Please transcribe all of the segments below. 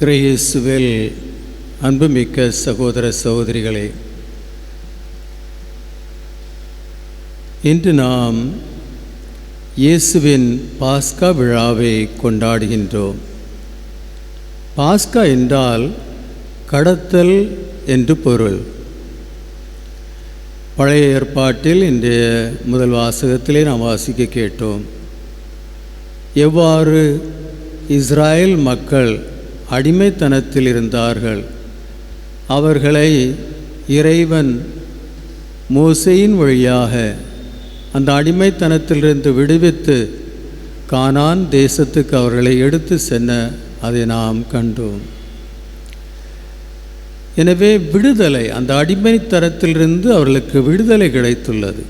இறையேசுவில் அன்புமிக்க சகோதர சகோதரிகளே இன்று நாம் இயேசுவின் பாஸ்கா விழாவை கொண்டாடுகின்றோம். பாஸ்கா என்றால் கடத்தல் என்று பொருள். பழைய ஏற்பாட்டில் இன்றைய முதல் வாசகத்திலே நாம் வாசிக்க கேட்டோம். எவ்வாறு இஸ்ராயல் மக்கள் அடிமைத்தனத்தில் இருந்தார்கள். அவர்களை இறைவன் மோசையின் வழியாக அந்த அடிமைத்தனத்திலிருந்து விடுவித்து கானான் தேசத்துக்கு அவர்களை எடுத்து சென்ன அதை நாம் கண்டோம். எனவே விடுதலை அந்த அடிமைத்தனத்திலிருந்து அவர்களுக்கு விடுதலை கிடைத்துள்ளது.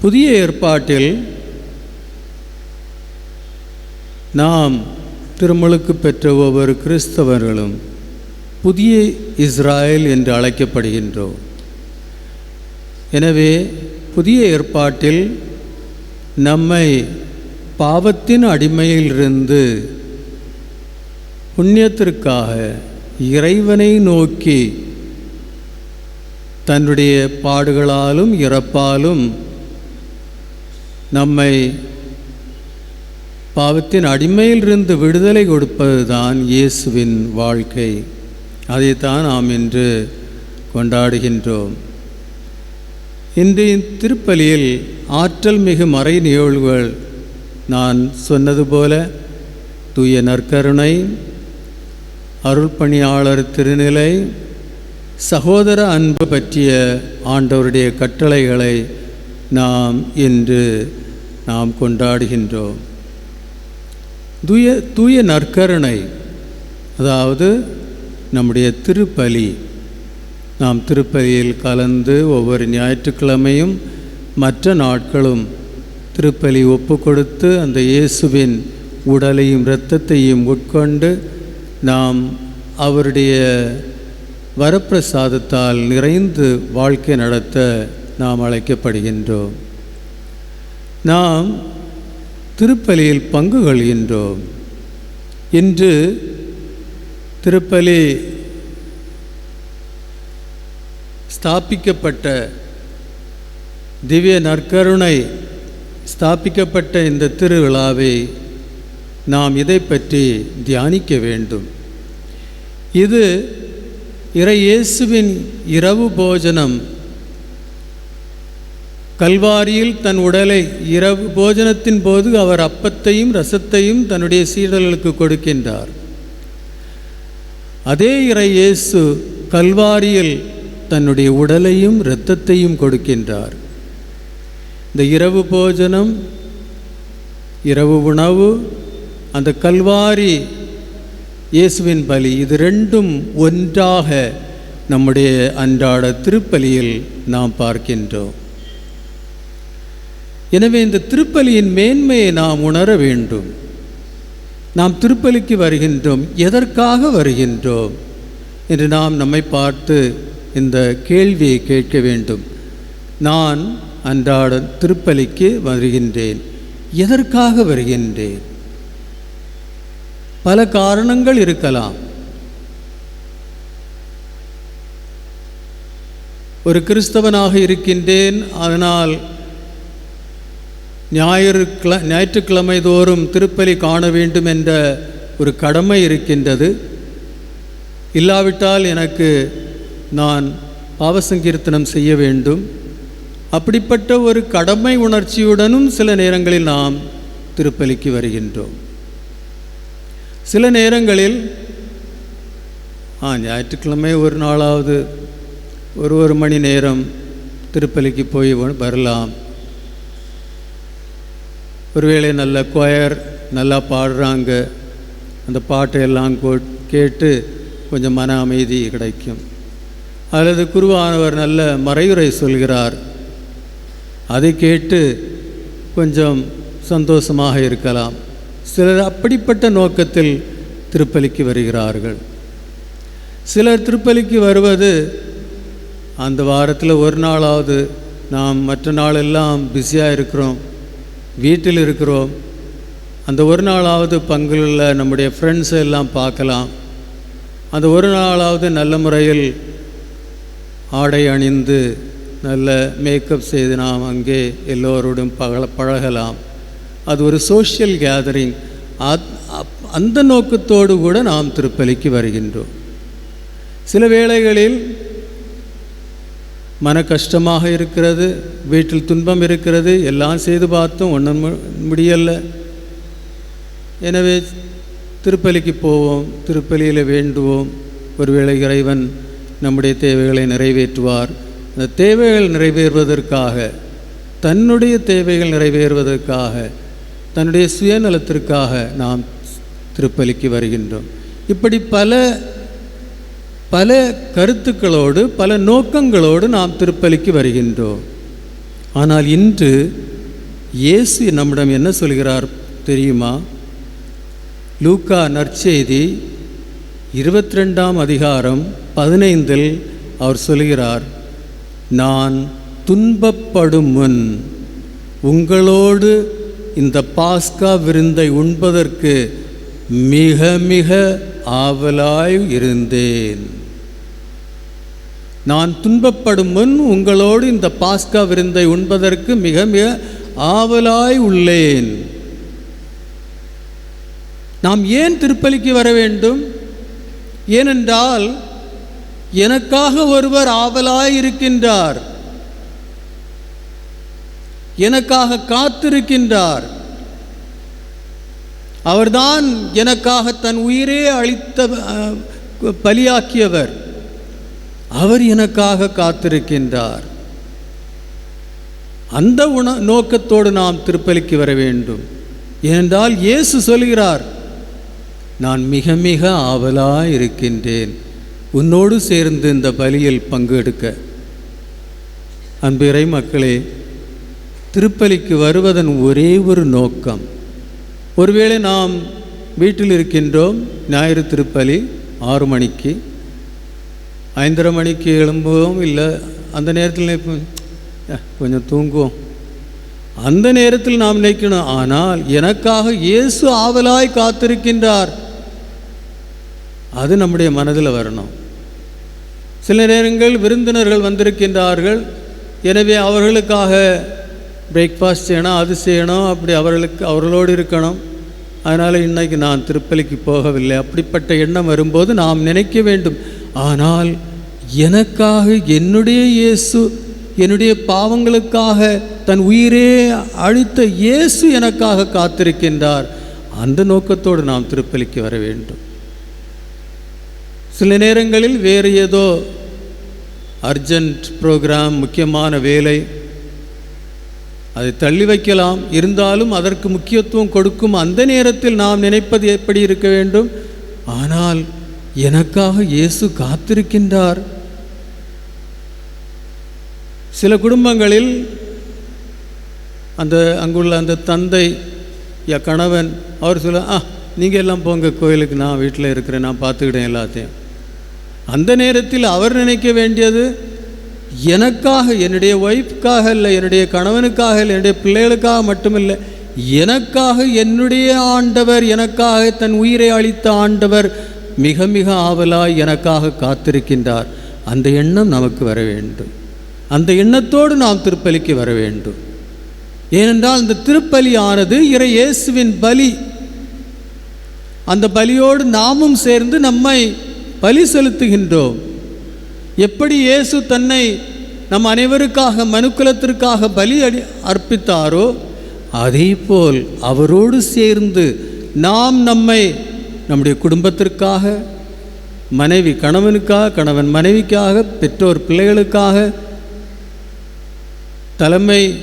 புதிய ஏற்பாட்டில் நாம் திருமலுக்கு பெற்ற ஒவ்வொரு கிறிஸ்தவர்களும் புதிய இஸ்ராயல் என்று அழைக்கப்படுகின்றோம் எனவே புதிய ஏற்பாட்டில் நம்மை பாவத்தின் அடிமையிலிருந்து புண்ணியத்திற்காக இறைவனை நோக்கி தன்னுடைய பாடுகளாலும் இறப்பாலும் நம்மை பாவத்தின் அடிமையிலிருந்து விடுதலை கொடுப்பதுதான் இயேசுவின் வாழ்க்கை. அதைத்தான் நாம் இன்று கொண்டாடுகின்றோம். இன்றைய திருப்பலியில் ஆற்றல் மிகு மறை நிகழ்வுகள். நான் சொன்னது போல தூய நற்கருணை அருள்பணியாளர் திருநிலை சகோதர அன்பு பற்றிய ஆண்டவருடைய கட்டளைகளை நாம் இன்று நாம் கொண்டாடுகின்றோம். தூய தூய நற்கருணை. அதாவது நம்முடைய திருப்பலி. நாம் திருப்பலியில் கலந்து ஒவ்வொரு ஞாயிற்றுக்கிழமையும் மற்ற நாட்களும் திருப்பலி ஒப்பு கொடுத்து அந்த இயேசுவின் உடலையும் இரத்தத்தையும் உட்கொண்டு நாம் அவருடைய வரப்பிரசாதத்தால் நிறைந்து வாழ்க்கை நடத்த நாம் அழைக்கப்படுகின்றோம். நாம் திருப்பலியில் பங்கு கொள்கின்றோம் இன்று திருப்பலி ஸ்தாபிக்கப்பட்ட திவ்ய நற்கருணை ஸ்தாபிக்கப்பட்ட இந்த திருவிழாவை நாம் இதை பற்றி தியானிக்க வேண்டும். இது இறையேசுவின் இரவு போஜனம் கல்வாரியில் தன் உடலை இரவு போஜனத்தின் போது அவர் அப்பத்தையும் ரசத்தையும் தன்னுடைய சீடர்களுக்கு கொடுக்கின்றார். அதே இறை இயேசு கல்வாரியில் தன்னுடைய உடலையும் இரத்தத்தையும் கொடுக்கின்றார். இந்த இரவு போஜனம் இரவு உணவு அந்த கல்வாரி இயேசுவின் பலி இது ரெண்டும் ஒன்றாக நம்முடைய அன்றாட திருப்பலியில் நாம் பார்க்கின்றோம். எனவே இந்த திருப்பலியின் மேன்மையை நாம் உணர வேண்டும். நாம் திருப்பலிக்கு வருகின்றோம் எதற்காக வருகின்றோம் என்று நாம் நம்மை பார்த்து இந்த கேள்வியை கேட்க வேண்டும். நான் அன்றாட திருப்பலிக்கு வருகின்றேன் எதற்காக வருகின்றேன்? பல காரணங்கள் இருக்கலாம். ஒரு கிறிஸ்தவனாக இருக்கின்றேன் அதனால் ஞாயிறு கிள ஞாயிற்றுக்கிழமை தோறும் திருப்பலி காண வேண்டும் என்ற ஒரு கடமை இருக்கின்றது. இல்லாவிட்டால் எனக்கு நான் பாவசங்கீர்த்தனம் செய்ய வேண்டும். அப்படிப்பட்ட ஒரு கடமை உணர்ச்சியுடனும் சில நேரங்களில் நாம் திருப்பலிக்கு வருகின்றோம். சில நேரங்களில் ஆ ஞாயிற்றுக்கிழமை ஒரு நாளாவது ஒரு ஒரு மணி நேரம் திருப்பலிக்கு போய் வரலாம். ஒருவேளை நல்ல கொயர் நல்லா பாடுறாங்க அந்த பாட்டையெல்லாம் கேட்டு கொஞ்சம் மன அமைதி கிடைக்கும். அல்லது குருவானவர் நல்ல மறையுரை சொல்கிறார். அதை கேட்டு கொஞ்சம் சந்தோஷமாக இருக்கலாம். சிலர் அப்படிப்பட்ட நோக்கத்தில் திருப்பலிக்கு வருகிறார்கள். சிலர் திருப்பலிக்கு வருவது அந்த வாரத்தில் ஒரு நாளாவது நாம் மற்ற நாளெல்லாம் பிஸியாக இருக்கிறோம். வீட்டில் இருக்கிறோம். அந்த ஒரு நாளாவது பங்குள்ள நம்முடைய ஃப்ரெண்ட்ஸை எல்லாம் பார்க்கலாம். அந்த ஒரு நாளாவது நல்ல முறையில் ஆடை அணிந்து நல்ல மேக்கப் செய்து நாம் அங்கே எல்லோரோடும் பகல பழகலாம். அது ஒரு சோஷியல் கேதரிங் அந்த நோக்கத்தோடு கூட நாம் திருப்பலிக்கு வருகின்றோம். சில வேளைகளில் மன கஷ்டமாக இருக்கிறது வீட்டில் துன்பம் இருக்கிறது எல்லாம் செய்து பார்த்தும் ஒன்றும் முடியலை. எனவே திருப்பலிக்கு போவோம் திருப்பலியில் வேண்டுவோம். ஒருவேளை இறைவன் நம்முடைய தேவைகளை நிறைவேற்றுவார். அந்த தேவைகள் நிறைவேறுவதற்காக தன்னுடைய தேவைகள் நிறைவேறுவதற்காக தன்னுடைய சுயநலத்திற்காக நாம் திருப்பலிக்கு வருகின்றோம். இப்படி பல பல கருத்துக்களோடு பல நோக்கங்களோடு நாம் திருப்பலிக்கு வருகின்றோம். ஆனால் இன்று இயேசு நம்மிடம் என்ன சொல்கிறார் தெரியுமா? லூக்கா நற்செய்தி இருபத்தி ரெண்டாம் அதிகாரம் பதினைந்தில் அவர் சொல்கிறார் நான் துன்பப்படும் முன் உங்களோடு இந்த பாஸ்கா விருந்தை உண்பதற்கு மிக மிக ஆவலாய் இருந்தேன். நான் துன்பப்படும் முன் உங்களோடு இந்த பாஸ்கா விருந்தை உண்பதற்கு மிக மிக ஆவலாய் உள்ளேன். நாம் ஏன் திருப்பலிக்கு வர வேண்டும்? ஏனென்றால் எனக்காக ஒருவர் ஆவலாய் இருக்கின்றார். எனக்காக காத்திருக்கின்றார். அவர்தான் எனக்காக தன் உயிரே அளித்த பலியாக்கியவர். அவர் எனக்காக காத்திருக்கின்றார். அந்த உண நோக்கத்தோடு நாம் திருப்பலிக்கு வர வேண்டும். ஏனென்றால் இயேசு சொல்கிறார் நான் மிக மிக ஆவலாக இருக்கின்றேன். உன்னோடு சேர்ந்து இந்த பலியில் பங்கெடுக்க அன்பிறை மக்களே திருப்பலிக்கு வருவதன் ஒரே ஒரு நோக்கம். ஒருவேளை நாம் வீட்டில் இருக்கின்றோம் ஞாயிறு திருப்பலி ஆறு மணிக்கு ஐந்தரை மணிக்கு எழும்பவும் இல்லை. அந்த நேரத்தில் நினைப்போம் கொஞ்சம் தூங்குவோம். அந்த நேரத்தில் நாம் நினைக்கணும் ஆனால் எனக்காக இயேசு ஆவலாய் காத்திருக்கின்றார். அது நம்முடைய மனதில் வரணும். சில நேரங்கள் விருந்தினர்கள் வந்திருக்கின்றார்கள். எனவே அவர்களுக்காக பிரேக்ஃபாஸ்ட் செய்யணும் அது செய்யணும் அப்படி அவர்களுக்கு அவர்களோடு இருக்கணும். அதனால் இன்னைக்கு நான் திருப்பலிக்கு போகவில்லை. அப்படிப்பட்ட எண்ணம் வரும்போது நாம் நினைக்க வேண்டும் ஆனால் எனக்காக என்னுடைய இயேசு என்னுடைய பாவங்களுக்காக தன் உயிரே அழித்த இயேசு எனக்காக காத்திருக்கின்றார். அந்த நோக்கத்தோடு நாம் திருப்பலிக்கு வர வேண்டும். சில நேரங்களில் வேறு ஏதோ அர்ஜென்ட் ப்ரோக்ராம் முக்கியமான வேலை அதை தள்ளி வைக்கலாம். இருந்தாலும் அதற்கு முக்கியத்துவம் கொடுக்கும் அந்த நேரத்தில் நாம் நினைப்பது எப்படி இருக்க வேண்டும்? ஆனால் எனக்காக இயேசு காத்திருக்கின்றார். சில குடும்பங்களில் அந்த அங்குள்ள அந்த தந்தை யா கணவன் அவர் சொல்ல ஆ நீங்கள் எல்லாம் போங்க கோயிலுக்கு நான் வீட்டில் இருக்கிறேன் நான் பார்த்துக்கிட்டேன் எல்லாத்தையும். அந்த நேரத்தில் அவர் நினைக்க வேண்டியது எனக்காக என்னுடைய ஒய்ஃப்காக இல்லை என்னுடைய கணவனுக்காக இல்லை என்னுடைய பிள்ளைகளுக்காக மட்டுமில்லை எனக்காக என்னுடைய ஆண்டவர் எனக்காக தன் உயிரை அளித்த ஆண்டவர் மிக மிக ஆவலாய் எனக்காக காத்திருக்கின்றார். அந்த எண்ணம் நமக்கு வர வேண்டும். அந்த எண்ணத்தோடு நாம் திருப்பலிக்கு வர வேண்டும். ஏனென்றால் இந்த திருப்பலியானது இறை இயேசுவின் பலி. அந்த பலியோடு நாமும் சேர்ந்து நம்மை பலி செலுத்துகின்றோம். எப்படி இயேசு தன்னை நம் அனைவருக்காக மனுக்குலத்திற்காக பலி அடி அர்ப்பித்தாரோ அதேபோல் அவரோடு சேர்ந்து நாம் நம்மை நம்முடைய குடும்பத்திற்காக மனைவி கணவனுக்காக கணவன் மனைவிக்காக பெற்றோர் பிள்ளைகளுக்காக தலைமை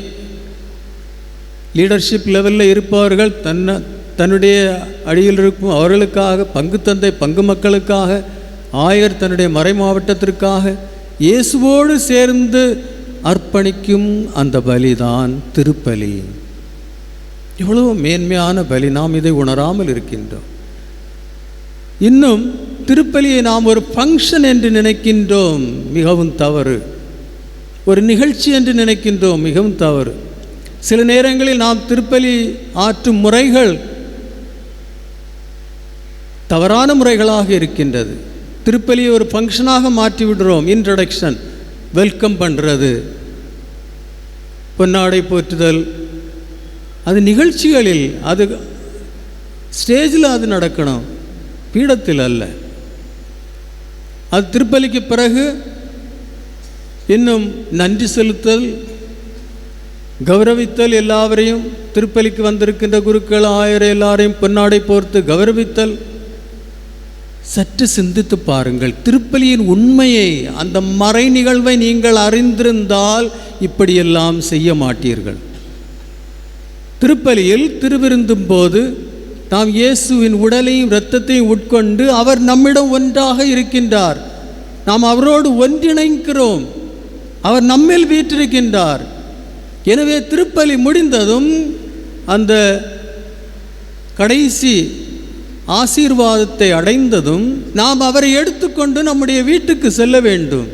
லீடர்ஷிப் லெவலில் இருப்பவர்கள் தன்னை தன்னுடைய அடியில் இருக்கும் அவர்களுக்காக பங்கு தந்தை பங்கு மக்களுக்காக ஆயர் தன்னுடைய மறை மாவட்டத்திற்காக இயேசுவோடு சேர்ந்து அர்ப்பணிக்கும் அந்த பலிதான் திருப்பலி. எவ்வளவு மேன்மையான பலி நாம் இதை உணராமல் இருக்கின்றோம். இன்னும் திருப்பலியை நாம் ஒரு ஃபங்க்ஷன் என்று நினைக்கின்றோம். மிகவும் தவறு. ஒரு நிகழ்ச்சி என்று நினைக்கின்றோம் மிகவும் தவறு. சில நேரங்களில் நாம் திருப்பலி ஆற்றும் முறைகள் தவறான முறைகளாக இருக்கின்றது. திருப்பலியை ஒரு ஃபங்க்ஷனாக மாற்றி விடுறோம் இன்ட்ரடக்ஷன் வெல்கம் பண்ணுறது பொன்னாடை போற்றுதல். அது நிகழ்ச்சிகளில் அது ஸ்டேஜில் அது நடக்கணும் பீடத்தில் அல்ல. அது திருப்பலிக்கு பிறகு இன்னும் நன்றி செலுத்தல் கௌரவித்தல் எல்லாவரையும் திருப்பலிக்கு வந்திருக்கின்ற குருக்கள் ஆயர் எல்லாரையும் பொன்னாடை போர்த்து கௌரவித்தல். சற்று சிந்தித்து பாருங்கள் திருப்பலியின் உண்மையை அந்த மறை நிகழ்வை நீங்கள் அறிந்திருந்தால் இப்படியெல்லாம் செய்ய மாட்டீர்கள். திருப்பலியில் திருவிருந்தும் போது நாம் இயேசுவின் உடலையும் இரத்தத்தையும் உட்கொண்டு அவர் நம்மிடம் ஒன்றாக இருக்கின்றார். நாம் அவரோடு ஒன்றிணைக்கிறோம். அவர் நம்மில் வீற்றிருக்கின்றார். எனவே திருப்பலி முடிந்ததும் அந்த கடைசி ஆசீர்வாதத்தை அடைந்ததும் நாம் அவரை எடுத்துக்கொண்டு நம்முடைய வீட்டுக்கு செல்ல வேண்டும்.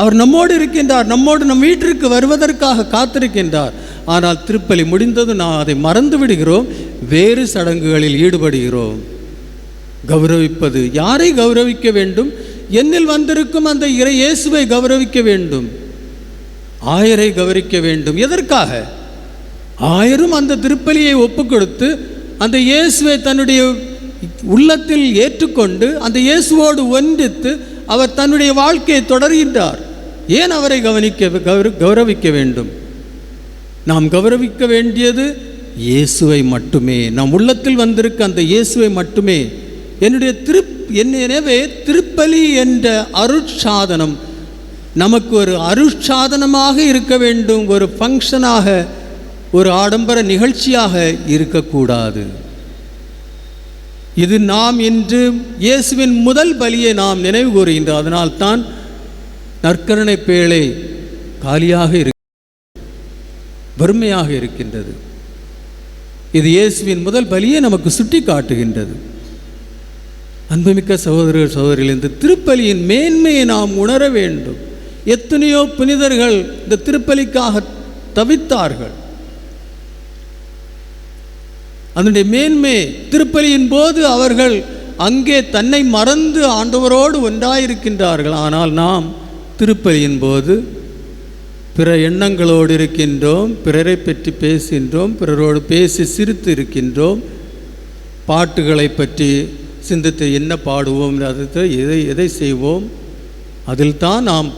அவர் நம்மோடு இருக்கின்றார் நம்மோடு நம் வீட்டிற்கு வருவதற்காக காத்திருக்கின்றார். ஆனால் திருப்பலி முடிந்ததும் நாம் அதை மறந்து விடுகிறோம் வேறு சடங்குகளில் ஈடுபடுகிறோம். கௌரவிப்பது யாரை கௌரவிக்க வேண்டும்? என்னில் வந்திருக்கும் அந்த இறை இயேசுவை கௌரவிக்க வேண்டும். ஆயரை கௌரிக்க வேண்டும். எதற்காக? ஆயரும் அந்த திருப்பலியை ஒப்புக்கொடுத்து அந்த இயேசுவை தன்னுடைய உள்ளத்தில் ஏற்றுக்கொண்டு அந்த இயேசுவோடு ஒன்றித்து அவர் தன்னுடைய வாழ்க்கையை தொடர்கின்றார். ஏன் அவரை கவனிக்க கௌர கௌரவிக்க வேண்டும்? நாம் கௌரவிக்க வேண்டியது இயேசுவை மட்டுமே. நம் உள்ளத்தில் வந்திருக்க அந்த இயேசுவை மட்டுமே. என்னுடைய திரு என் எனவே திருப்பலி என்ற அருட்சாதனம் நமக்கு ஒரு அருட்சாதனமாக இருக்க வேண்டும் ஒரு ஃபங்க்ஷனாக ஒரு ஆடம்பர நிகழ்ச்சியாக இருக்கக்கூடாது. இது நாம் இன்று இயேசுவின் முதல் பலியை நாம் நினைவு கூறுகின்றோம் அதனால்தான் நற்கருணை பேழை காலியாக இரு வறுமையாக இருக்கின்றது. இது இயேசுவின் முதல் பலியை நமக்கு சுட்டி காட்டுகின்றது அன்புமிக்க சகோதரர் சகோதரிகள் இந்த திருப்பலியின் மேன்மையை நாம் உணர வேண்டும். எத்தனையோ புனிதர்கள் இந்த திருப்பலிக்காக தவித்தார்கள். அதனுடைய மேன்மை திருப்பலியின் போது அவர்கள் அங்கே தன்னை மறந்து ஆண்டவரோடு ஒன்றாயிருக்கின்றார்கள். ஆனால் நாம் திருப்பலியின் போது பிற எண்ணங்களோடு இருக்கின்றோம் பிறரை பற்றி பேசுகின்றோம் பிறரோடு பேசி சிரித்து இருக்கின்றோம். பாட்டுகளை பற்றி சிந்தித்து என்ன பாடுவோம் அதை எதை எதை செய்வோம் அதில்தான் நாம்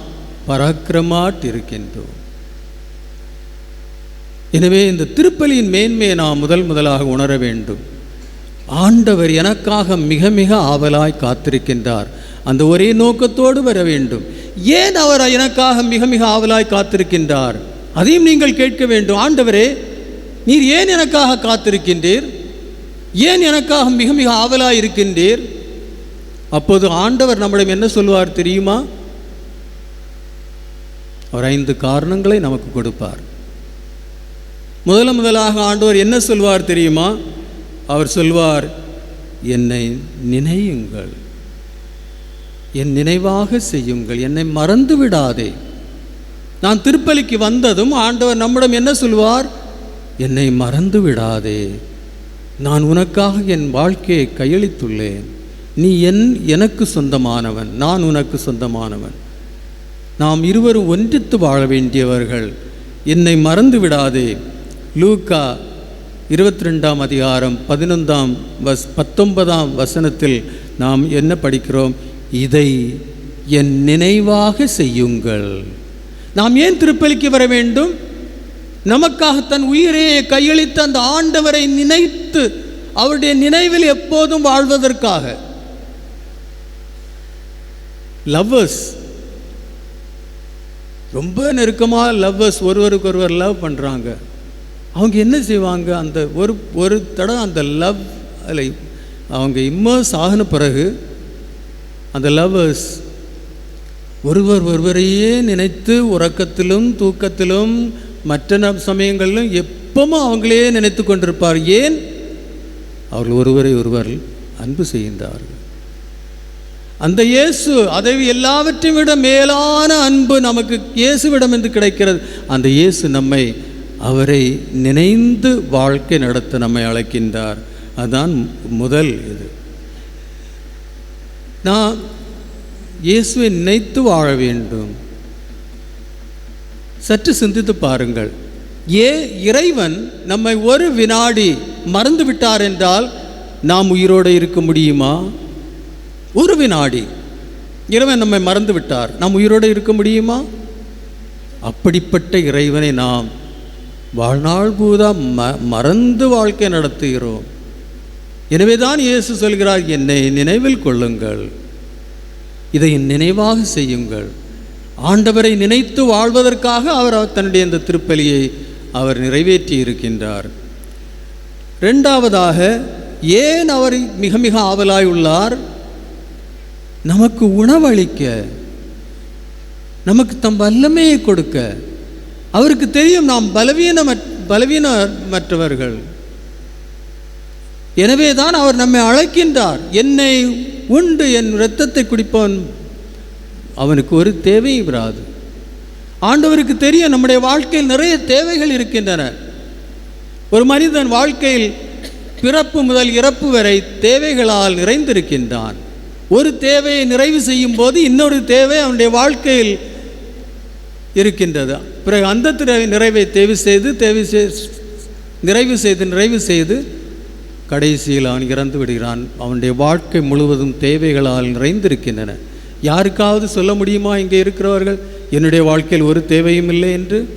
பராக்கிரமாட் இருக்கின்றோம் எனவே இந்த திருப்பலியின் மேன்மையை நாம் முதல் முதலாக உணர வேண்டும். ஆண்டவர் எனக்காக மிக மிக ஆவலாய் காத்திருக்கின்றார். அந்த ஒரே நோக்கத்தோடு வர வேண்டும். ஏன் அவர் எனக்காக மிக மிக ஆவலாய் காத்திருக்கின்றார்? அதையும் நீங்கள் கேட்க வேண்டும். ஆண்டவரே நீர் ஏன் எனக்காக காத்திருக்கின்றீர்? ஏன் எனக்காக மிக மிக ஆவலாய் இருக்கின்றீர்? அப்போது ஆண்டவர் நம்மிடம் என்ன சொல்வார் தெரியுமா? அவர் ஐந்து காரணங்களை நமக்கு கொடுப்பார். முதல் முதலாக ஆண்டவர் என்ன சொல்வார் தெரியுமா? அவர் சொல்வார் என்னை நினையுங்கள். என் நினைவாக செய்யுங்கள். என்னை மறந்து விடாதே. நான் திருப்பலிக்கு வந்ததும் ஆண்டவர் நம்மிடம் என்ன சொல்வார்? என்னை மறந்து விடாதே. நான் உனக்காக என் வாழ்க்கையை கையளித்துள்ளேன். நீ என் எனக்கு சொந்தமானவன். நான் உனக்கு சொந்தமானவன். நாம் இருவரும் ஒன்றித்து வாழ வேண்டியவர்கள். என்னை மறந்து விடாதே. லூக்கா இருபத்தி ரெண்டாம் அதிகாரம் பதினொன்றாம் வஸ் பத்தொன்பதாம் வசனத்தில் நாம் என்ன படிக்கிறோம்? இதை என் நினைவாக செய்யுங்கள். நாம் ஏன் திருப்பலிக்கு வர வேண்டும்? நமக்காக தன் உயிரையே கையளித்த அந்த ஆண்டவரை நினைத்து அவருடைய நினைவில் எப்போதும் வாழ்வதற்காக. லவ்வர்ஸ் ரொம்ப நெருக்கமாக லவ்வர்ஸ் ஒருவருக்கு ஒருவர் லவ் பண்ணுறாங்க அவங்க என்ன செய்வாங்க? அந்த ஒரு ஒரு தடவை அந்த லவ் அதில் அவங்க இம்மர்ஸ் ஆகின பிறகு அந்த லவ்வர்ஸ் ஒருவர் ஒருவரையே நினைத்து உறக்கத்திலும் தூக்கத்திலும் மற்ற ந- சமயங்களிலும் எப்பவும் அவங்களே நினைத்து கொண்டிருப்பார். ஏன்? அவர்கள் ஒருவரை ஒருவர் அன்பு செய்கின்றார்கள். அந்த இயேசு அதை எல்லாவற்றையும் விட மேலான அன்பு நமக்கு இயேசுவிடம் என்று கிடைக்கிறது. அந்த இயேசு நம்மை அவரை நினைந்து வாழ்க்கை நடத்த நம்மை அழைக்கின்றார். அதுதான் முதல் இது. நான் இயேசுவை நினைத்து வாழ வேண்டும். சற்று சிந்தித்து பாருங்கள். ஏ இறைவன் நம்மை ஒரு வினாடி மறந்து விட்டார் என்றால் நாம் உயிரோடு இருக்க முடியுமா? ஒரு வினாடி இறைவன் நம்மை மறந்து விட்டார் நாம் உயிரோடு இருக்க முடியுமா? அப்படிப்பட்ட இறைவனை நாம் வாழ்நாள் பூதா ம மறந்து வாழ்க்கை நடத்துகிறோம். எனவே தான் இயேசு சொல்கிறார் என்னை நினைவில் கொள்ளுங்கள். இதை நினைவாக செய்யுங்கள். ஆண்டவரை நினைத்து வாழ்வதற்காக அவர் தன்னுடைய இந்த திருப்பலியை அவர் நிறைவேற்றி இருக்கின்றார். ரெண்டாவதாக ஏன் அவர் மிக மிக ஆவலாய் உள்ளார்? நமக்கு உணவளிக்க நமக்கு தம் வல்லமையை கொடுக்க. அவருக்கு தெரியும் நாம் பலவீன பலவீனமற்றவர்கள். எனவே தான் அவர் நம்மை அழைக்கின்றார். என்னை உண்டு என் இரத்தத்தை குடிப்பவன் அவனுக்கு ஒரு தேவையும் வராது ஆண்டவருக்கு தெரியும் நம்முடைய வாழ்க்கையில் நிறைய தேவைகள் இருக்கின்றன. ஒரு மனிதன் வாழ்க்கையில் பிறப்பு முதல் இறப்பு வரை தேவைகளால் நிறைந்திருக்கின்றான். ஒரு தேவையை நிறைவு செய்யும் போது இன்னொரு தேவை அவனுடைய வாழ்க்கையில் இருக்கின்றது. பிறகு அந்த திரை நிறைவை தேர்வு செய்து தேர்வு நிறைவு செய்து நிறைவு செய்து கடைசியில் அவன் இறந்து விடுகிறான். அவனுடைய வாழ்க்கை முழுவதும் தேவைகளால் நிறைந்திருக்கின்றன. யாருக்காவது சொல்ல முடியுமா இங்கே இருக்கிறவர்கள்? என்னுடைய வாழ்க்கையில் ஒரு தேவையும் இல்லை என்று?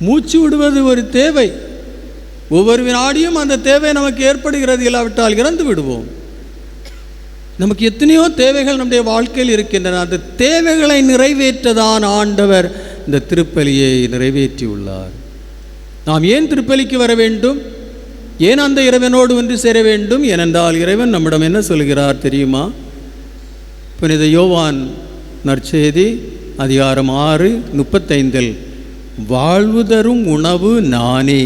மூச்சு விடுவது ஒரு தேவை. ஒவ்வொரு வினாடியும் அந்த தேவை நமக்கு ஏற்படுகிறது. இல்லாவிட்டால் இறந்து விடுவோம். நமக்கு எத்தனையோ தேவைகள் நம்முடைய வாழ்க்கையில் இருக்கின்றன. அந்த தேவைகளை நிறைவேற்றதான் ஆண்டவர் இந்த திருப்பலியை நிறைவேற்றியுள்ளார். நாம் ஏன் திருப்பலிக்கு வர வேண்டும்? ஏன் அந்த இறைவனோடு ஒன்று சேர வேண்டும்? ஏனென்றால் இறைவன் நம்மிடம் என்ன சொல்கிறார் தெரியுமா? புனித யோவான் நற்செய்தி அதிகாரம் ஆறு முப்பத்தைந்தில் வாழ்வு தரும் உணவு நானே.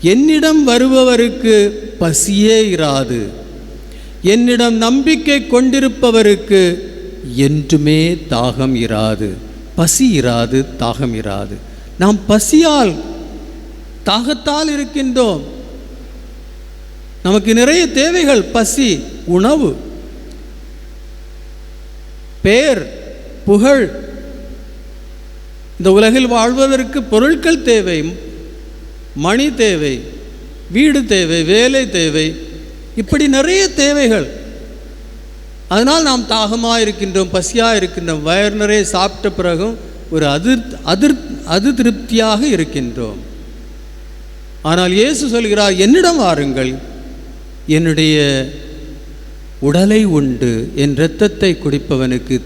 என்னிடம் வருபவருக்கு பசியே இராது. என்னிடம் நம்பிக்கை கொண்டிருப்பவருக்கு என்றுமே தாகம் இராது பசி இராது தாகம் இராது. நாம் பசியால் தாகத்தால் இருக்கின்றோம். நமக்கு நிறைய தேவைகள் பசி உணவு பேர் புகழ். இந்த உலகில் வாழ்வதற்கு பொருட்கள் தேவை மணி தேவை வீடு தேவை வேலை தேவை இப்படி நிறைய தேவைகள். அதனால் நாம் தாகமாக இருக்கின்றோம் பசியாக இருக்கின்றோம் வயர் நிறைய சாப்பிட்ட பிறகும் ஒரு அதிர் அதிர் அது திருப்தியாக இருக்கின்றோம். ஆனால் இயேசு சொல்கிறார் என்னிடம் வாருங்கள் என்னுடைய உடலை உண்டு என் இரத்தத்தை குடிப்பவனுக்கு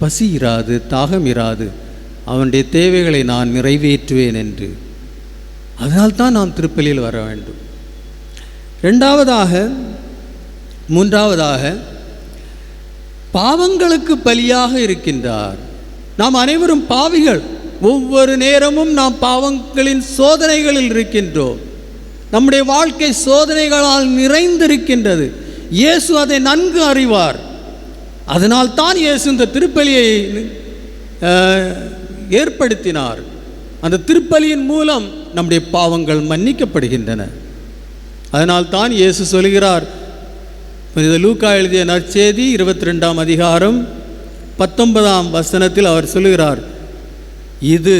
பசி இராது தாகம் இராது அவனுடைய தேவைகளை நான் நிறைவேற்றுவேன் என்று. அதனால்தான் நாம் திருப்பலியில் வர வேண்டும். ரெண்டாவதாக மூன்றாவதாக பாவங்களுக்கு பலியாக இருக்கின்றார். நாம் அனைவரும் பாவிகள். ஒவ்வொரு நேரமும் நாம் பாவங்களின் சோதனைகளில் இருக்கின்றோம். நம்முடைய வாழ்க்கை சோதனைகளால் நிறைந்திருக்கின்றது. இயேசு அதை நன்கு அறிவார். அதனால் தான் இயேசு இந்த திருப்பலியை ஏற்படுத்தினார். அந்த திருப்பலியின் மூலம் நம்முடைய பாவங்கள் மன்னிக்கப்படுகின்றன. அதனால் தான் இயேசு சொல்கிறார் புனித லூக்கா எழுதிய நற்செய்தி இருபத்தி ரெண்டாம் அதிகாரம் பத்தொன்பதாம் வசனத்தில் அவர் சொல்கிறார் இது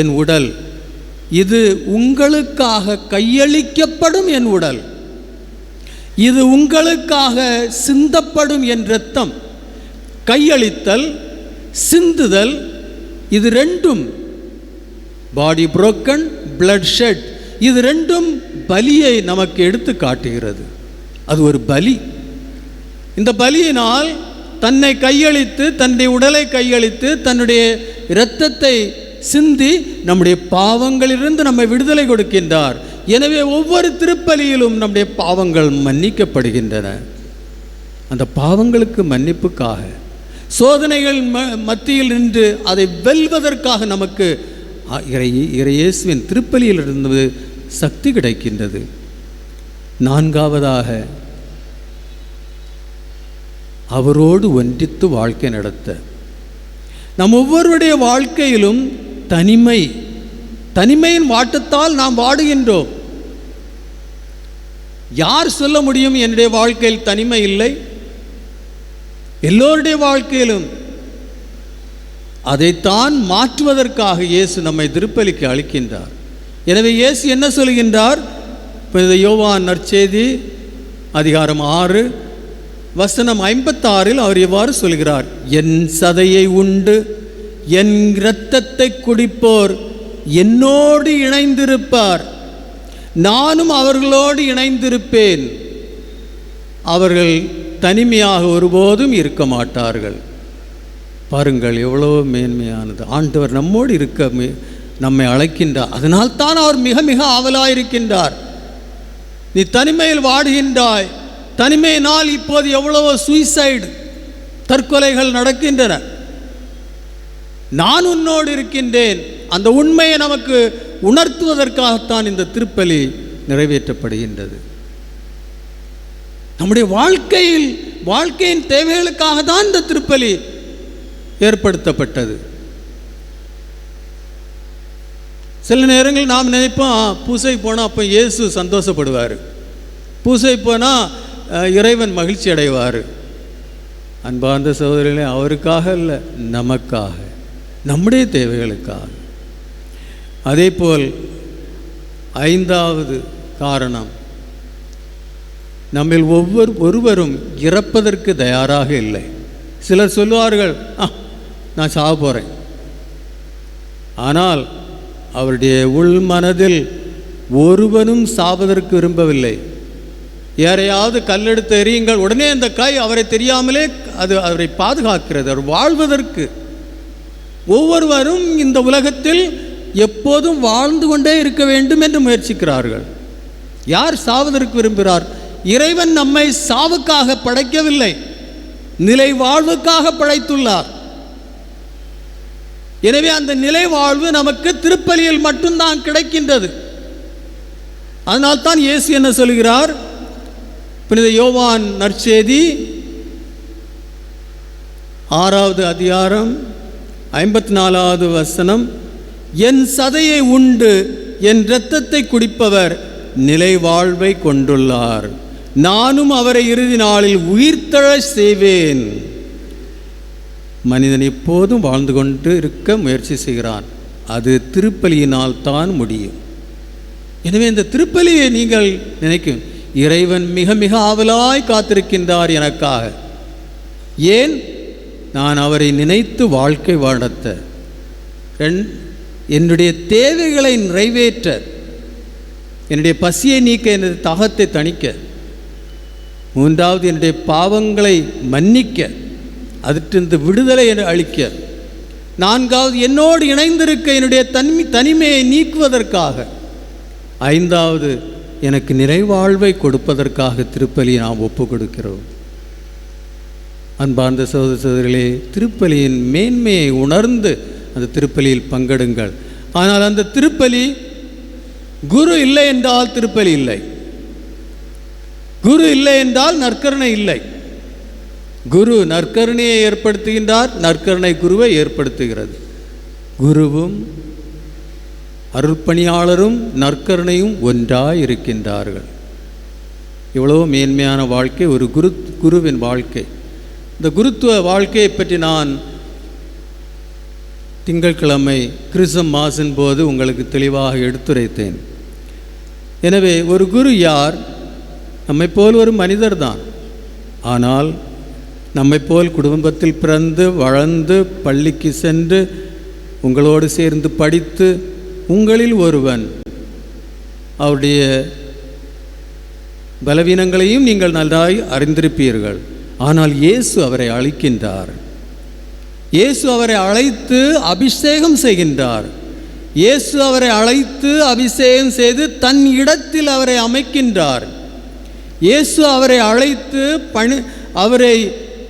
என் உடல். இது உங்களுக்காக கையளிக்கப்படும் என் உடல். இது உங்களுக்காக சிந்தப்படும் என் இரத்தம். கையளித்தல் சிந்துதல் இது ரெண்டும் பாடி புரோக்கன் பிளட் ஷெட் இது ரெண்டும் பலியை நமக்கு எடுத்து காட்டுகிறது. அது ஒரு பலி. இந்த பலியினால் தன்னை கையளித்து தன்னுடைய உடலை கையளித்து தன்னுடைய இரத்தத்தை சிந்தி நம்முடைய பாவங்களிலிருந்து நம்மை விடுதலை கொடுக்கின்றார். எனவே ஒவ்வொரு திருப்பலியிலும் நம்முடைய பாவங்கள் மன்னிக்கப்படுகின்றன. அந்த பாவங்களுக்கு மன்னிப்புக்காக சோதனைகள் ம மத்தியில் நின்று அதை வெல்வதற்காக நமக்கு இறை இறையேசுவின் திருப்பலியிலிருந்து சக்தி கிடைக்கின்றது. நான்காவதாக அவரோடு ஒன்றித்து வாழ்க்கை நடத்த. நம் ஒவ்வொருவருடைய வாழ்க்கையிலும் தனிமை தனிமையின் வாட்டத்தால் நாம் வாடுகின்றோம். யார் சொல்ல முடியும் என்னுடைய வாழ்க்கையில் தனிமை இல்லை? எல்லோருடைய வாழ்க்கையிலும். அதைத்தான் மாற்றுவதற்காக இயேசு நம்மை திருப்பலிக்கு அளிக்கின்றார். எனவே இயேசு என்ன சொல்கின்றார்? புனித யோவான் நற்செய்தி அதிகாரம் ஆறு வசனம் ஐம்பத்தாறில் அவர் இவ்வாறு சொல்கிறார் என் சதையை உண்டு என் இரத்தத்தை குடிப்போர் என்னோடு இணைந்திருப்பார். நானும் அவர்களோடு இணைந்திருப்பேன். அவர்கள் தனிமையாக ஒருபோதும் இருக்க மாட்டார்கள். பாருங்கள் எவ்வளோ மேன்மையானது. ஆண்டவர் நம்மோடு இருக்க நம்மை அழைக்கின்றார். அதனால் தான் அவர் மிக மிக ஆவலாயிருக்கின்றார். நீ தனிமையில் வாடுகின்றாய். தனிமையினால் இப்போது எவ்வளவோ சூசைடு தற்கொலைகள் நடக்கின்றன. நான் உன்னோடு இருக்கின்றேன். அந்த உண்மையை நமக்கு உணர்த்துவதற்காகத்தான் இந்த திருப்பலி நிறைவேற்றப்படுகின்றது. நம்முடைய வாழ்க்கையில் வாழ்க்கையின் தேவைகளுக்காக தான் இந்த திருப்பலி ஏற்படுத்தப்பட்டது. சில நேரங்கள் நாம் நினைப்போம் பூசை போனால் அப்போ இயேசு சந்தோஷப்படுவார். பூசை போனால் இறைவன் மகிழ்ச்சி அடைவார். அன்பார்ந்த சகோதரர்களே அவருக்காக இல்லை நமக்காக. நம்முடைய தேவைகளுக்காக. அதே போல் ஐந்தாவது காரணம் நம்மில் ஒவ்வொரு ஒருவரும் இறப்பதற்கு தயாராக இல்லை. சிலர் சொல்லுவார்கள் ஆ நான் சாக போகிறேன் ஆனால் அவருடைய உள் மனதில் ஒருவனும் சாவதற்கு விரும்பவில்லை. யாரையாவது கல்லெடுத்து எறியுங்கள் உடனே அந்த கை அவரை தெரியாமலே அது அவரை பாதுகாக்கிறது அவர் வாழ்வதற்கு. ஒவ்வொருவரும் இந்த உலகத்தில் எப்போதும் வாழ்ந்து கொண்டே இருக்க வேண்டும் என்று முயற்சிக்கிறார்கள். யார் சாவதற்கு விரும்புகிறார்? இறைவன் நம்மை சாவுக்காக படைக்கவில்லை நிலை வாழ்வுக்காக படைத்துள்ளார். எனவே அந்த நிலை வாழ்வு நமக்கு திருப்பலியில் மட்டும்தான் கிடைக்கின்றது. அதனால்தான் இயேசு என்ன சொல்கிறார்? புனித யோவான் நற்செய்தி ஆறாவது அதிகாரம் ஐம்பத்தி நாலாவது வசனம் என் சதையை உண்டு என் இரத்தத்தை குடிப்பவர் நிலை வாழ்வை கொண்டுள்ளார். நானும் அவரை இறுதி நாளில் உயிர்த்தழ செய்வேன். மனிதன் எப்போதும் வாழ்ந்து கொண்டு இருக்க முயற்சி செய்கிறான். அது திருப்பலியினால் தான் முடியும். எனவே இந்த திருப்பலியை நீங்கள் நினைக்கும் இறைவன் மிக மிக ஆவலாய் காத்திருக்கின்றார் எனக்காக. ஏன்? நான் அவரை நினைத்து வாழ்க்கை நடத்த என்னுடைய தேவைகளை நிறைவேற்ற. என்னுடைய பசியை நீக்க எனது தாகத்தை தணிக்க. மூன்றாவது என்னுடைய பாவங்களை மன்னிக்க. அதிலிருந்து விடுதலை என அளிக்க நான்காவது என்னோடு இணைந்திருக்க என்னுடைய தன்மை தனிமையை நீக்குவதற்காக. ஐந்தாவது எனக்கு நிறைவாழ்வை கொடுப்பதற்காக திருப்பலி நாம் ஒப்பு கொடுக்கிறோம் அன்பார்ந்த சகோதர சகோதரிகளே திருப்பலியின் மேன்மையை உணர்ந்து அந்த திருப்பலியில் பங்கெடுங்கள். ஆனால் அந்த திருப்பலி குரு இல்லை என்றால் திருப்பலி இல்லை. குரு இல்லை என்றால் நற்கருணை இல்லை. குரு நற்கருணையை ஏற்படுத்துகின்றார் நற்கருணை குருவை ஏற்படுத்துகிறது. குருவும் அருட்பணியாளரும் நற்கருணையும் ஒன்றாய் இருக்கின்றார்கள் இவ்வளவு மேன்மையான வாழ்க்கை ஒரு குரு குருவின் வாழ்க்கை. இந்த குருத்துவ வாழ்க்கையை பற்றி நான் திங்கட்கிழமை கிறிஸ்தம் மாசின் போது உங்களுக்கு தெளிவாக எடுத்துரைத்தேன். எனவே ஒரு குரு யார்? நம்மைப் போல் ஒரு மனிதர்தான். ஆனால் நம்மைப் போல் குடும்பத்தில் பிறந்து வளர்ந்து பள்ளிக்கு சென்று உங்களோடு சேர்ந்து படித்து உங்களில் ஒருவன் அவருடைய பலவீனங்களையும் நீங்கள் நன்றாய் அறிந்திருப்பீர்கள். ஆனால் இயேசு அவரை அழைக்கின்றார். இயேசு அவரை அழைத்து அபிஷேகம் செய்கின்றார். இயேசு அவரை அழைத்து அபிஷேகம் செய்து தன் இடத்தில் அவரை அமைக்கின்றார். இயேசு அவரை அழைத்து பணி அவரை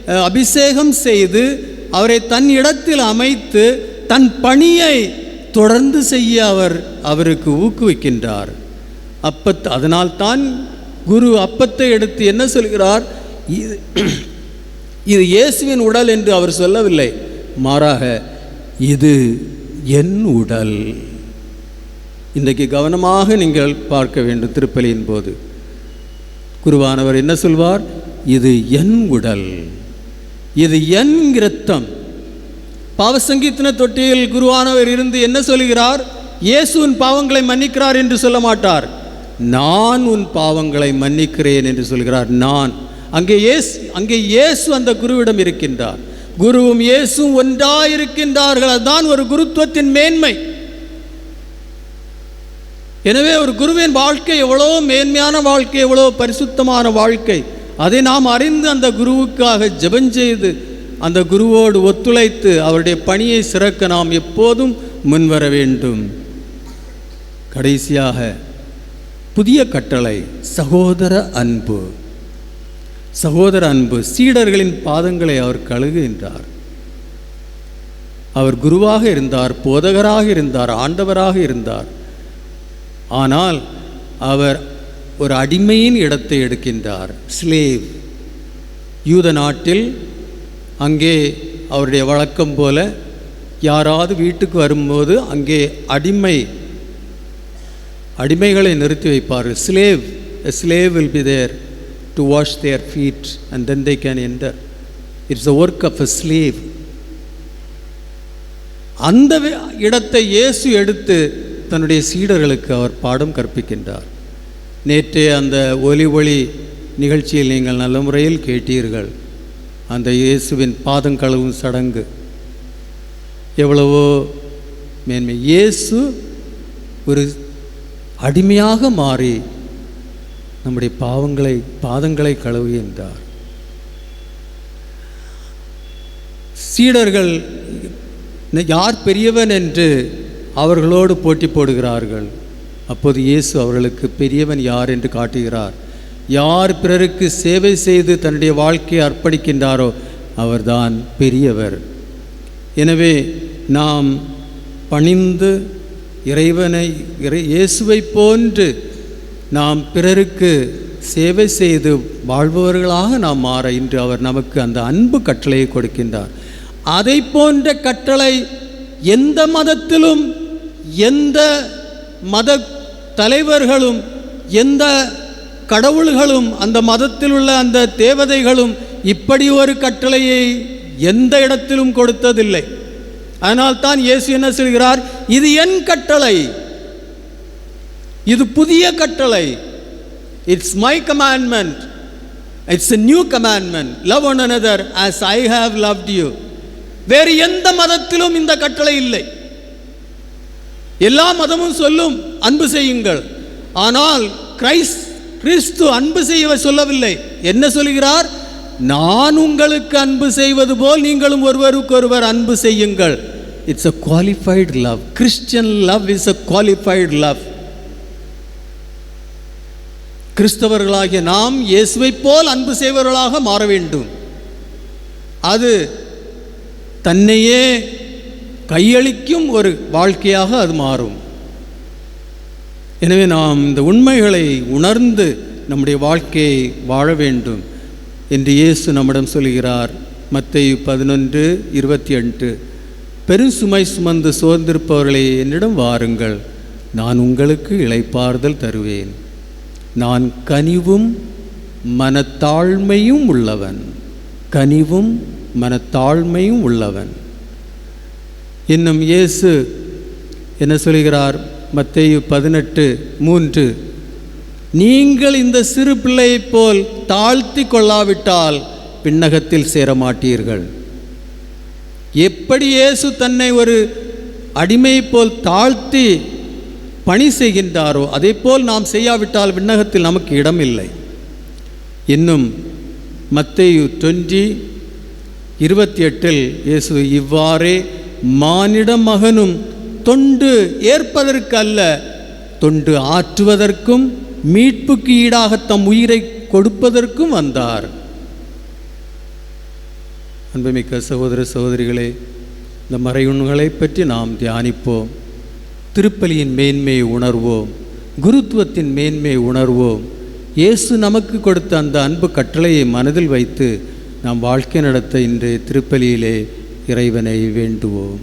அபிஷேகம் செய்து அவரை தன் இடத்தில் அமைத்து தன் பணியை தொடர்ந்து செய்ய அவர் அவருக்கு ஊக்குவிக்கின்றார். அப்பத் அதனால்தான் குரு அப்பத்தை எடுத்து என்ன சொல்கிறார்? இது இது இயேசுவின் உடல் என்று அவர் சொல்லவில்லை. மாறாக இது என் உடல். இன்றைக்கு கவனமாக நீங்கள் பார்க்க வேண்டும் திருப்பலியின் போது. குருவானவர் என்ன சொல்வார்? இது என் உடல். இது என் கிரத்தம். பாவசங்கீத்தின தொட்டியில் குருவானவர் இருந்து என்ன சொல்கிறார்? இயேசு உன் பாவங்களை மன்னிக்கிறார் என்று சொல்ல மாட்டார். நான் உன் பாவங்களை மன்னிக்கிறேன் என்று சொல்கிறார். நான். அங்கே இயேசு அங்கே இயேசு அந்த குருவிடம் இருக்கின்றார். குருவும் இயேசும் ஒன்றாயிருக்கின்றார்கள் அதுதான் ஒரு குருத்துவத்தின் மேன்மை. எனவே ஒரு குருவின் வாழ்க்கை எவ்வளோ மேன்மையான வாழ்க்கை எவ்வளோ பரிசுத்தமான வாழ்க்கை. அதை நாம் அறிந்து அந்த குருவுக்காக ஜெபஞ்செய்து அந்த குருவோடு ஒத்துழைத்து அவருடைய பணியை சிறக்க நாம் எப்போதும் முன்வர வேண்டும். கடைசியாக புதிய கட்டளை சகோதர அன்பு. சகோதர அன்பு சீடர்களின் பாதங்களை அவர் கழுகுகின்றார். அவர் குருவாக இருந்தார் போதகராக இருந்தார் ஆண்டவராக இருந்தார். ஆனால் அவர் ஒரு அடிமையின் இடத்தை எடுக்கின்றார். ஸ்லேவ் யூத நாட்டில் அங்கே அவருடைய வழக்கம் போல யாராவது வீட்டுக்கு வரும்போது அங்கே அடிமை அடிமைகளை நிறுத்தி வைப்பார்கள். Slave a slave will be there to wash their feet and then they can enter it's a work of a slave அந்த இடத்தை இயேசு எடுத்து தன்னுடைய சீடர்களுக்கு அவர் பாடம் கற்பிக்கின்றார். நேற்று அந்த ஒலி ஒளி நிகழ்ச்சியில் நீங்கள் நல்ல முறையில் கேட்டீர்கள். அந்த இயேசுவின் பாதம் கழுவும் சடங்கு. எவ்வளவோ மேன்மை. இயேசு ஒரு அடிமையாக மாறி நம்முடைய பாவங்களை பாதங்களை கழுவுகின்றார் சீடர்கள் யார் பெரியவன் என்று அவர்களோடு போட்டி போடுகிறார்கள். அப்போது இயேசு அவர்களுக்கு பெரியவன் யார்? என்று காட்டுகிறார். யார் பிறருக்கு சேவை செய்து தன்னுடைய வாழ்க்கையை அர்ப்பணிக்கின்றாரோ அவர்தான் பெரியவர். எனவே நாம் பணிந்து இறைவனை இறை இயேசுவை போன்று நாம் பிறருக்கு சேவை செய்து வாழ்பவர்களாக நாம் மாற இன்று அவர் நமக்கு அந்த அன்பு கட்டளையை கொடுக்கின்றார். அதை போன்ற கட்டளை எந்த மதத்திலும் எந்த மத தலைவர்களும் எந்த கடவுள்களும் அந்த மதத்தில் உள்ள அந்த தேவதைகளும் இப்படி ஒரு கட்டளையை எந்த இடத்திலும் கொடுத்ததில்லை. அதனால் தான் இயேசு என்ன சொல்கிறார்? இது என் கட்டளை. இது புதிய கட்டளை. It's my commandment it's a new commandment love one another as I have love you வேறு எந்த மதத்திலும் இந்த கட்டளை இல்லை. எல்லா மதமும் சொல்லும் அன்பு செய்யுங்கள். ஆனால் கிரைஸ் கிறிஸ்து அன்பு செய்ய சொல்லவில்லை. என்ன சொல்கிறார்? நான் உங்களுக்கு அன்பு செய்வது போல் நீங்களும் ஒருவருக்கொருவர் அன்பு செய்யுங்கள். It's a qualified love Christian love is a qualified love கிறிஸ்தவர்களாகிய நாம் இயேசுவைப் போல் அன்பு செய்வர்களாக மாற வேண்டும். அது தன்னையே கையளிக்கும் ஒரு வாழ்க்கையாக அது மாறும். எனவே நாம் இந்த உண்மைகளை உணர்ந்து நம்முடைய வாழ்க்கையை வாழ வேண்டும் என்று இயேசு நம்மிடம் சொல்கிறார். மத்தேயு பதினொன்று இருபத்தி எட்டு. பெருசுமை சுமந்து சோர்ந்திருப்பவர்களே என்னிடம் வாருங்கள். நான் உங்களுக்கு இளைப்பாறுதல் தருவேன். நான் கனிவும் மனத்தாழ்மையும் உள்ளவன். கனிவும் மனத்தாழ்மையும் உள்ளவன். இன்னும் இயேசு என்ன சொல்கிறார்? மத்தேயு பதினெட்டு மூன்று. நீங்கள் இந்த சிறு பிள்ளையைப் போல் தாழ்த்தி கொள்ளாவிட்டால் பின்னகத்தில் சேரமாட்டீர்கள். எப்படி இயேசு தன்னை ஒரு அடிமையைப் போல் தாழ்த்தி பணி செய்கின்றாரோ அதேபோல் நாம் செய்யாவிட்டால் விண்ணகத்தில் நமக்கு இடமில்லை. இன்னும் மத்தேயு தொன்றி இருபத்தி எட்டில் இயேசு இவ்வாறே மானிட மகனும் தொண்டு ஏற்பதற்கு அல்ல தொண்டு ஆற்றுவதற்கும் மீட்புக்கு ஈடாக தம் உயிரை கொடுப்பதற்கும் வந்தார். அன்புமிக்க சகோதர சகோதரிகளே இந்த மறையுண்களை பற்றி நாம் தியானிப்போம். திருப்பலியின் மேன்மையை உணர்வோம். குருத்துவத்தின் மேன்மையை உணர்வோம். இயேசு நமக்கு கொடுத்த அந்த அன்பு கட்டளையை மனதில் வைத்து நாம் வாழ்க்கை நடத்த இன்று திருப்பலியிலே இறைவனை வேண்டுவோம்.